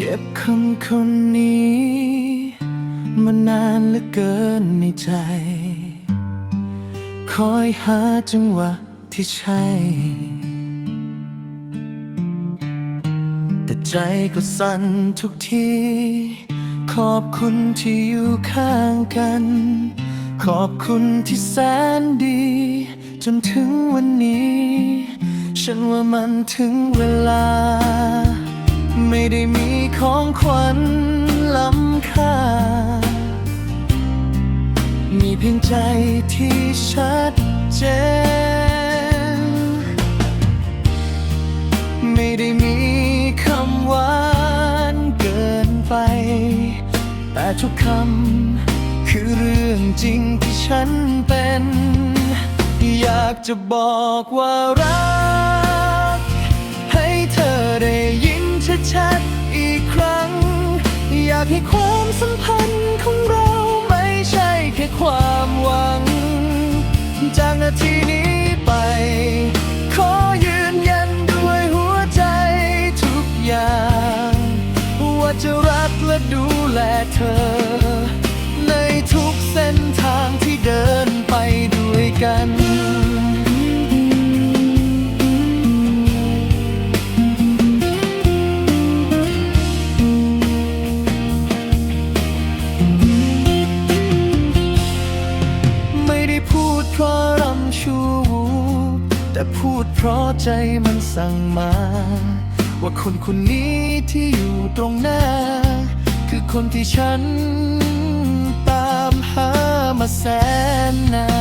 เก็บคำคนนี้ มานานเหลือเกินในใจ คอยหาจังหวะที่ใช่ แต่ใจก็สั่นทุกที ขอบคุณที่อยู่ข้างกัน ขอบคุณที่แสนดี จนถึงวันนี้ ฉันว่ามันถึงเวลา ไม่ได้มีของขวัญล้ำค่า มีเพียงใจที่ชัดเจน ไม่ได้มีคำหวานเกินไป แต่ทุกคำคือเรื่องจริงที่ฉันเป็น อยากจะบอกว่ารัก อยากให้ความสัมพันธ์ของเราไม่ใช่แค่ความหวัง จากนาทีนี้ไป ขอยืนยันด้วยหัวใจทุกอย่าง ว่าจะรักและดูแลเธอ ในทุกเส้นทางที่เดินไปด้วยกัน ด้พูดเพราะรำชูแต่พูดเพราะใจมันสั่งมา ว่าคนคนนี้ที่อยู่ตรงหน้า คือคนที่ฉันตามหามาแสนนาน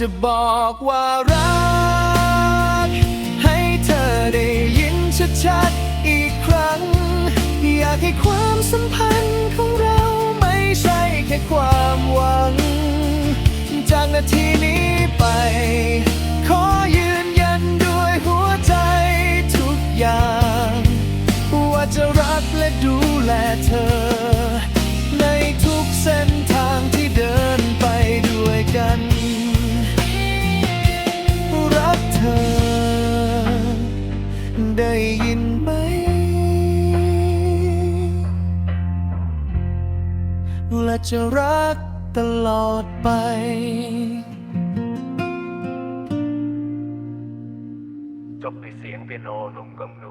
จะบอกว่ารัก ให้เธอได้ยินชัดๆอีกครั้ง อยากให้ความสัมพันธ์ของเราไม่ใช่แค่ความหวัง จากนาทีนี้ไป ขอยืนยันด้วยหัวใจทุกอย่าง ว่าจะรักและดูแลเธอ และจะรักตลอดไปจบในเสียงเปียโนหนุ่มกับหนู